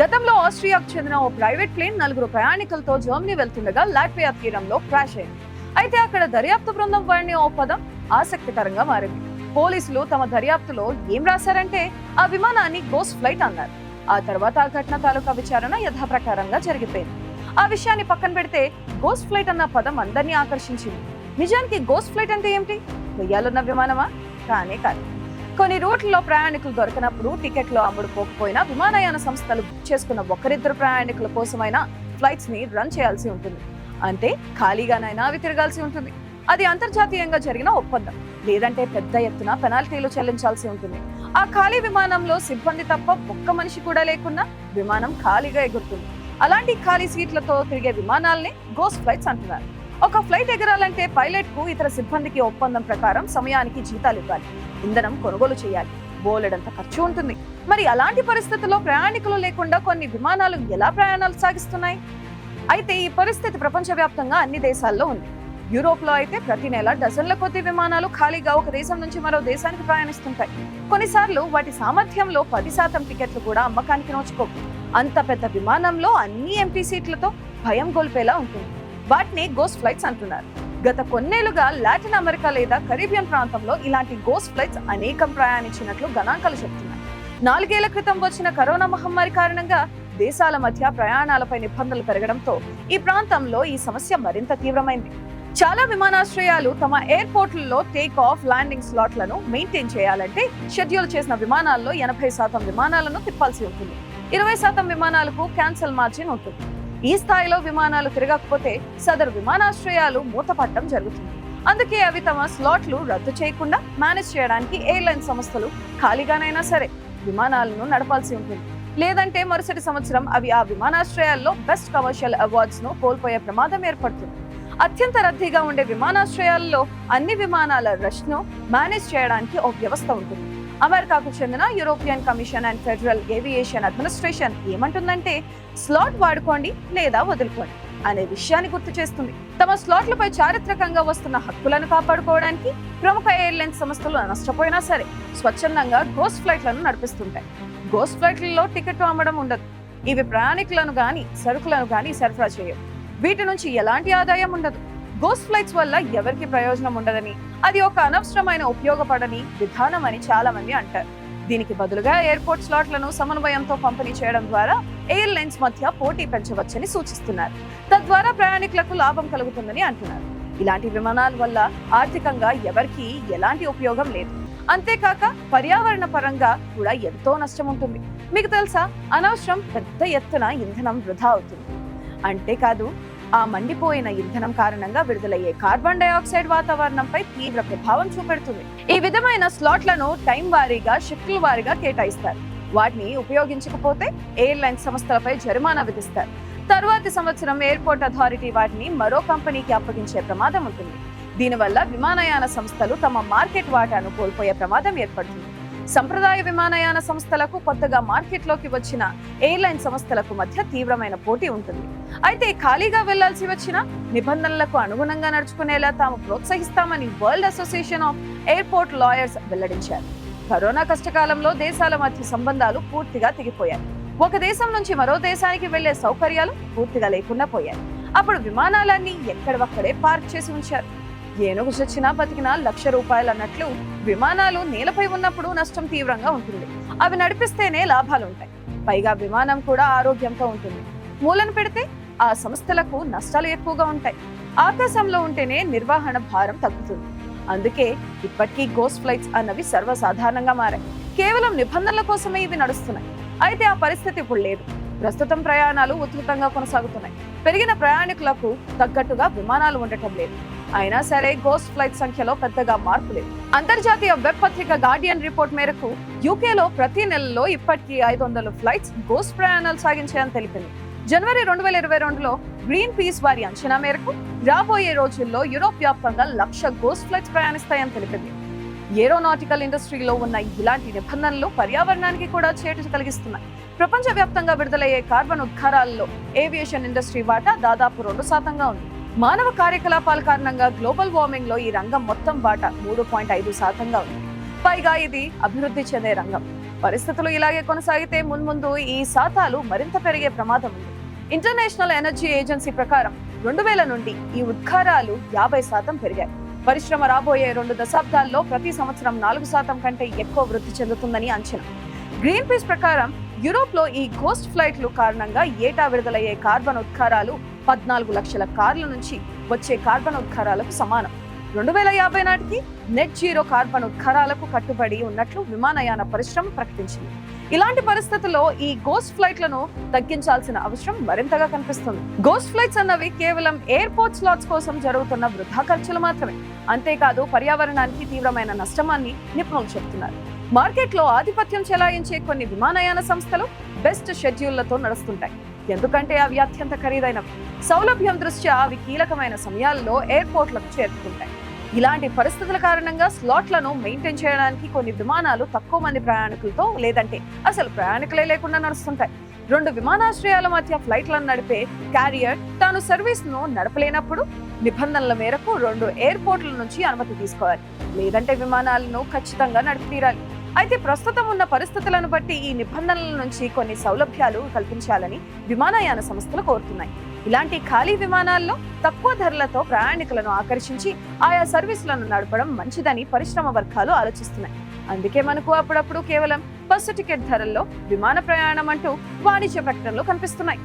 గతంలో ఆస్ట్రియాకు చెందిన ఓ private plane నలుగురు ప్రయాణికులతో జర్మనీ వెళ్తుండగా లాట్వియా తీరంలో క్రాష్ అయింది. అయితే అక్కడ దర్యాప్తు బృందం వాడిన ఓ పదం ఆసక్తికరంగా మారింది. పోలీసులు తమ దర్యాప్తులో ఏం రాశారంటే ఆ విమానాన్ని గోస్ట్ ఫ్లైట్ అన్నారు. ఆ తర్వాత ఆ ఘటన తాలూకా విచారణ యథాప్రకారంగా జరిగిపోయింది. ఆ విషయాన్ని పక్కన పెడితే గోస్ట్ ఫ్లైట్ అన్న పదం అందరినీ ఆకర్షించింది. నిజానికి గోస్ట్ ఫ్లైట్ అంటే ఏమిటి? వెయ్యాలున్న విమానమా? కానే కాదు. కొన్ని రూట్లలో ప్రయాణికులు దొరకనప్పుడు టికెట్లు అమ్ముడుపోకపోయినా విమానయాన సంస్థలు బుక్ చేసుకున్న ఒకరిద్దరు ప్రయాణికుల కోసమైనా ఫ్లైట్స్ని రన్ చేయాల్సి ఉంటుంది. అంటే ఖాళీగానైనా అవి తిరగాల్సి ఉంటుంది. అది అంతర్జాతీయంగా జరిగిన ఒప్పందం. లేదంటే పెద్ద ఎత్తున పెనాల్టీలు చెల్లించాల్సి ఉంటుంది. ఆ ఖాళీ విమానంలో సిబ్బంది తప్ప ఒక్క మనిషి కూడా లేకున్నా విమానం ఖాళీగా ఎగురుతుంది. అలాంటి ఖాళీ సీట్లతో తిరిగే విమానాల్ని గోస్ట్ ఫ్లైట్స్ అంటున్నారు. ఒక ఫ్లైట్ ఎగరాలంటే పైలట్కు ఇతర సిబ్బందికి ఒప్పందం ప్రకారం సమయానికి జీతాలు ఇవ్వాలి. ఇంధనం కొనుగోలు చేయాలి. బోలెడంత ఖర్చు ఉంటుంది. మరి అలాంటి పరిస్థితుల్లో ప్రయాణికులు లేకుండా కొన్ని విమానాలు ఎలా ప్రయాణాలు సాగిస్తున్నాయి? అయితే ఈ పరిస్థితి ప్రపంచవ్యాప్తంగా అన్ని దేశాల్లో ఉంది. యూరోప్లో అయితే ప్రతి నెల డజన్ల కొద్ది విమానాలు ఖాళీగా ఒక దేశం నుంచి మరో దేశానికి ప్రయాణిస్తుంటాయి. కొన్నిసార్లు వాటి సామర్థ్యంలో పది శాతం టికెట్లు కూడా అమ్మకానికి నోచుకోవు. అంత పెద్ద విమానంలో అన్ని ఎంపీ సీట్లతో భయం గొల్పేలా ఉంటుంది. వాటిని గోస్ట్ ఫ్లైట్స్ అంటున్నారు. గత కొన్నేళ్ళుగా లాటిన్ అమెరికా లేదా కరీబియన్ ప్రాంతంలో ఇలాంటి గోస్ట్ ఫ్లైట్స్ అనేకం ప్రయాణించినట్లు గణాంకాలు చెప్తున్నాయి. నాలుగేళ్ళ క్రితం వచ్చిన కరోనా మహమ్మారి కారణంగా దేశాల మధ్య ప్రయాణాలపై నిబంధనలు పెరగడంతో ఈ ప్రాంతంలో ఈ సమస్య మరింత తీవ్రమైంది. చాలా విమానాశ్రయాలు తమ ఎయిర్పోర్ట్లలో టేక్ ఆఫ్ ల్యాండింగ్ స్లాట్లను మెయింటైన్ చేయాలంటే షెడ్యూల్ చేసిన విమానాల్లో ఎనభై శాతం విమానాలను తిప్పాల్సి ఉంటుంది. ఇరవై శాతం విమానాలకు క్యాన్సల్ మార్జిన్ ఉంటుంది. ఈ స్థాయిలో విమానాలు తిరగకపోతే సదరు విమానాశ్రయాలు మూతపట్టడం జరుగుతుంది. అందుకే అవి తమ స్లాట్లు రద్దు చేయకుండా మేనేజ్ చేయడానికి ఎయిర్లైన్ సంస్థలు ఖాళీగానైనా సరే విమానాలను నడపాల్సి ఉంటుంది. లేదంటే మరుసటి సంవత్సరం అవి ఆ విమానాశ్రయాల్లో బెస్ట్ కమర్షియల్ అవార్డ్స్ను కోల్పోయే ప్రమాదం ఏర్పడుతుంది. అత్యంత రద్దీగా ఉండే విమానాశ్రయాల్లో అన్ని విమానాల రష్ను మేనేజ్ చేయడానికి ఒక వ్యవస్థ ఉంటుంది. అమెరికాకు చెందిన European commission and federal aviation administration ఏమంటుందంటే స్లాట్ వాడుకోండి లేదా వదులుకోండి అనే విషయాన్ని గుర్తు చేస్తుంది. తమ స్లాట్లపై చారిత్రకంగా వస్తున్న హక్కులను కాపాడుకోవడానికి ప్రముఖ ఎయిర్లైన్స్ సంస్థలు నష్టపోయినా సరే స్వచ్ఛందంగా గోస్ట్ ఫ్లైట్లను నడిపిస్తుంటాయి. గోస్ట్ ఫ్లైట్లలో టికెట్ అమ్మడం ఉండదు. ఇవి ప్రయాణికులను గాని సరుకులను గాని సరఫరా చేయవు. వీటి నుంచి ఎలాంటి ఆదాయం ఉండదు. గోస్ట్ ఫ్లైట్స్ వల్ల ఎవరికి ప్రయోజనం ఉండదని అది ఒక అనవసరమైన ఉపయోగపడని విధానం అని చాలా మంది అంటారు. దీనికి బదులుగా ఎయిర్పోర్ట్ స్లాట్లను సమన్వయంతో పంపిణీ చేయడం ద్వారా ఎయిర్లైన్స్ మధ్య పోటీ పెంచవచ్చని సూచిస్తున్నారు. తద్వారా ప్రయాణికులకు లాభం కలుగుతుందని అంటున్నారు. ఇలాంటి విమానాల వల్ల ఆర్థికంగా ఎవరికీ ఎలాంటి ఉపయోగం లేదు. అంతేకాక పర్యావరణ పరంగా కూడా ఎంతో నష్టం ఉంటుంది. మీకు తెలుసా? అనవసరం పెద్ద ఎత్తున ఇంధనం వృధా అవుతుంది. అంతేకాదు ఆ మండిపోయిన ఇంధనం కారణంగా విడుదలయ్యే కార్బన్ డైఆక్సైడ్ వాతావరణంపై తీవ్ర ప్రభావం చూపెడుతుంది. ఈ విధమైన స్లాట్లను టైం వారీగా షిఫ్ట్ల వారీగా కేటాయిస్తారు. వాటిని ఉపయోగించకపోతే ఎయిర్లైన్ సంస్థలపై జరిమానా విధిస్తారు. తరువాతి సంవత్సరం ఎయిర్పోర్ట్ అథారిటీ వాటిని మరో కంపెనీకి అప్పగించే ప్రమాదం ఉంటుంది. దీనివల్ల విమానయాన సంస్థలు తమ మార్కెట్ వాటాను కోల్పోయే ప్రమాదం ఏర్పడుతుంది. సంప్రదాయ విమానయాన సంస్థలకు కొత్తగా మార్కెట్లోకి వచ్చిన ఎయిర్లైన్ సంస్థలకు మధ్య తీవ్రమైన పోటీ ఉంటుంది. అయితే ఖాళీగా వెళ్ళాల్సి వచ్చిన నిబంధనలకు అనుగుణంగా నడుచుకునేలా తాము ప్రోత్సహిస్తామని world association of airport lawyers వెల్లడించారు. కరోనా కష్టకాలంలో దేశాల మధ్య సంబంధాలు పూర్తిగా తెగిపోయాయి. ఒక దేశం నుంచి మరో దేశానికి వెళ్ళే సౌకర్యాలు పూర్తిగా లేకుండా పోయాయి. అప్పుడు విమానాలన్నీ ఎక్కడవక్కడే పార్క్ చేసి ఉంచారు. ఏనుగు చచ్చినా బతికినా లక్ష రూపాయలు అన్నట్లు విమానాలు నేలపై ఉన్నప్పుడు నష్టం తీవ్రంగా ఉంటుంది. అవి నడిపిస్తేనే లాభాలు ఉంటాయి. పైగా విమానం కూడా ఆరోగ్యంతో ఉంటుంది. మూలను పెడితే ఆ సంస్థలకు నష్టాలు ఎక్కువగా ఉంటాయి. ఆకాశంలో ఉంటేనే నిర్వహణ భారం తగ్గుతుంది. అందుకే ఇప్పటికీ గోస్ట్ ఫ్లైట్స్ అన్నవి సర్వసాధారణంగా మారాయి. కేవలం నిబంధనల కోసమే ఇవి నడుస్తున్నాయి. అయితే ఆ పరిస్థితి ఇప్పుడు లేదు. ప్రస్తుతం ప్రయాణాలు ఉధృతంగా కొనసాగుతున్నాయి. పెరిగిన ప్రయాణికులకు తగ్గట్టుగా విమానాలు ఉండటం లేదు. అయినా సరే గోస్ట్ ఫ్లైట్ సంఖ్యలో పెద్దగా మార్పు లేదు. అంతర్జాతీయ వెబ్ పత్రిక గార్డియన్ రిపోర్ట్ మేరకు యూకేలో ప్రతి నెలలో ఇప్పటికీ ఐదు వందల ఫ్లైట్స్ గోస్ట్ ప్రయాణాలు సాగించాయని తెలిపింది. జనవరి రెండు వేల ఇరవై రెండులో గ్రీన్ పీస్ వారి అంచనా మేరకు రాబోయే రోజుల్లో యూరోప్ వ్యాప్తంగా లక్ష గోస్ట్ ఫ్లైట్స్ ప్రయాణిస్తాయని తెలిపింది. ఏరోనాటికల్ ఇండస్ట్రీలో ఉన్న ఇలాంటి నిబంధనలు పర్యావరణానికి కూడా చేటు కలిగిస్తున్నాయి. ప్రపంచవ్యాప్తంగా విడుదలయ్యే కార్బన్ ఉద్గారాల్లో ఏవియేషన్ ఇండస్ట్రీ వాటా దాదాపు రెండు శాతంగా ఉంది. మానవ కార్యకలాపాల కారణంగా గ్లోబల్ వార్మింగ్లో ఈ రంగం మొత్తం వాటా మూడు పాయింట్ ఐదు శాతంగా ఉంది. పైగా ఇది అభివృద్ధి చెందే రంగం. పరిస్థితులు ఇలాగే కొనసాగితే మున్ముందు ఈ శాతాలు మరింత పెరిగే ప్రమాదం ఉంది. ఇంటర్నేషనల్ ఎనర్జీ ఏజెన్సీ ప్రకారం రెండు వేల నుండి ఈ ఉద్గారాలు యాభై శాతం పెరిగాయి. పరిశ్రమ రాబోయే రెండు దశాబ్దాల్లో ప్రతి సంవత్సరం నాలుగు శాతం కంటే ఎక్కువ వృద్ధి చెందుతుందని అంచనా. గ్రీన్ పీస్ ప్రకారం యూరోప్లో ఈ గోస్ట్ ఫ్లైట్లు కారణంగా ఏటా విడుదలయ్యే కార్బన్ ఉద్గారాలు పద్నాలుగు లక్షల కార్ల నుంచి వచ్చే కార్బన్ ఉద్గారాలకు సమానం. రెండు వేల యాభై నాటికి నెట్ జీరో కార్బన్ ఉద్గారాలకు కట్టుబడి ఉన్నట్లు విమానయాన పరిశ్రమ ప్రకటించింది. ఇలాంటి పరిస్థితుల్లో ఈ గోస్ట్ ఫ్లైట్లను తగ్గించాల్సిన అవసరం మరింతగా కనిపిస్తుంది. గోస్ట్ ఫ్లైట్స్ అన్నవి కేవలం ఎయిర్పోర్ట్ స్లాట్స్ కోసం జరుగుతున్న వృధా ఖర్చులు మాత్రమే. అంతేకాదు పర్యావరణానికి తీవ్రమైన నష్టమాన్ని నిపుణులు చెబుతున్నారు. మార్కెట్లో ఆధిపత్యం చెలాయించే కొన్ని విమానయాన సంస్థలు బెస్ట్ షెడ్యూళ్ళతో నడుస్తుంటాయి. ఎందుకంటే అవి అత్యంత ఖరీదైనవి. సౌలభ్యం దృష్ట్యా అవి కీలకమైన సమయాల్లో ఎయిర్పోర్ట్లకు చేరుకుంటాయి. ఇలాంటి పరిస్థితుల కారణంగా స్లాట్లను మెయింటైన్ చేయడానికి కొన్ని విమానాలు తక్కువ మంది ప్రయాణికులతో లేదంటే అసలు ప్రయాణికులే లేకుండా నడుస్తుంటాయి. రెండు విమానాశ్రయాల మధ్య ఫ్లైట్లను నడిపే క్యారియర్ తాను సర్వీస్ను నడపలేనప్పుడు నిబంధనల మేరకు రెండు ఎయిర్పోర్ట్ల నుంచి అనుమతి తీసుకోవాలి. లేదంటే విమానాలను ఖచ్చితంగా నడిపి తీరాలి. అయితే ప్రస్తుతం ఉన్న పరిస్థితులను బట్టి ఈ నిబంధనల నుంచి కొన్ని సౌలభ్యాలు కల్పించాలని విమానయాన సంస్థలు కోరుతున్నాయి. ఇలాంటి ఖాళీ విమానాల్లో తక్కువ ధరలతో ప్రయాణికులను ఆకర్షించి ఆయా సర్వీసులను నడపడం మంచిదని పరిశ్రమ వర్గాలు ఆలోచిస్తున్నాయి. అందుకే మనకు అప్పుడప్పుడు కేవలం బస్సు టికెట్ ధరల్లో విమాన ప్రయాణం అంటూ వాణిజ్య ప్రకటనలు కనిపిస్తున్నాయి.